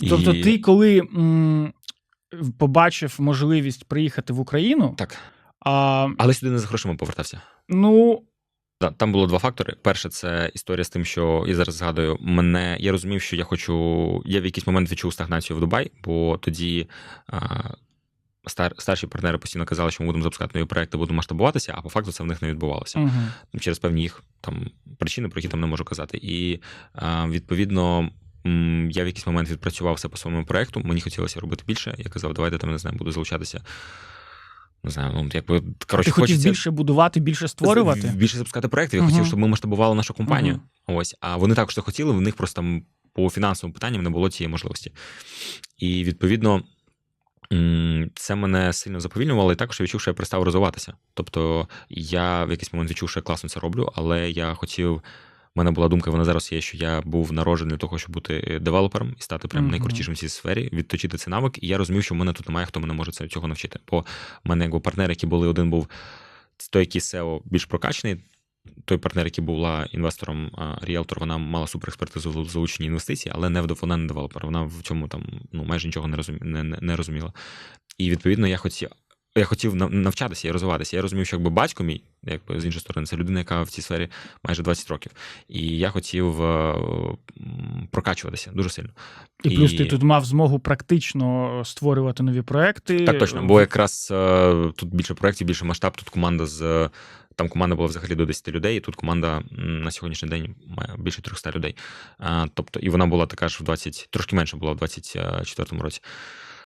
Тобто, І- ти коли м, побачив можливість приїхати в Україну, Так. а, Але сюди не за грошима повертався. ну Та- Там було два фактори. Перше, це історія з тим, що я зараз згадую, мене я розумів, що я хочу. Я в якийсь момент відчув стагнацію в Дубай, бо тоді а, стар, старші партнери постійно казали, що ми будемо запускати нові проекти, будемо масштабуватися, а по факту це в них не відбувалося. угу. через певні їх там причини, про які там не можу казати. І а, відповідно. Я в якийсь момент відпрацював все по своєму проекту. Мені хотілося робити більше. Я казав, давайте там не знаю, буду залучатися. Не знаю, ну якби коротше, ти хотів хочеться більше будувати, більше створювати? більше запускати проекти. Я Мгм. хотів, щоб ми масштабували нашу компанію. Мгм. Ось, а вони також це хотіли. В них просто там по фінансовим питанням не було цієї можливості. І відповідно. Це мене сильно заповільнювало, і також я відчув, що я перестав розвиватися. Тобто я в якийсь момент відчув, що я класно це роблю, але я хотів. У мене була думка, вона зараз є, що я був народжений для того, щоб бути девелопером і стати прям найкрутішим в цій сфері, відточити цей навик. І я розумів, що в мене тут немає, хто мене може цього навчити. Бо в мене якби партнери, які були, один був той, який SEO більш прокачаний. Той партнер, який була інвестором, ріелтор, вона мала суперекспертизу в залученні інвестицій, але не вона не девелопер. Вона в цьому там ну майже нічого не розумі, не, не, не розуміла. І відповідно я хотів. Я хотів навчатися і розвиватися. Я розумів, що якби батько мій, якби з іншої сторони, це людина, яка в цій сфері майже 20 років. І я хотів е, прокачуватися дуже сильно. І плюс ти тут мав змогу практично створювати нові проекти. Так, точно, бо якраз е, тут більше проєктів, більше масштаб, тут команда з. Там команда була взагалі до 10 людей, і тут команда на сьогоднішній день має більше 300 людей. А, тобто, і вона була така ж в 20, трошки менше була в 24-му році.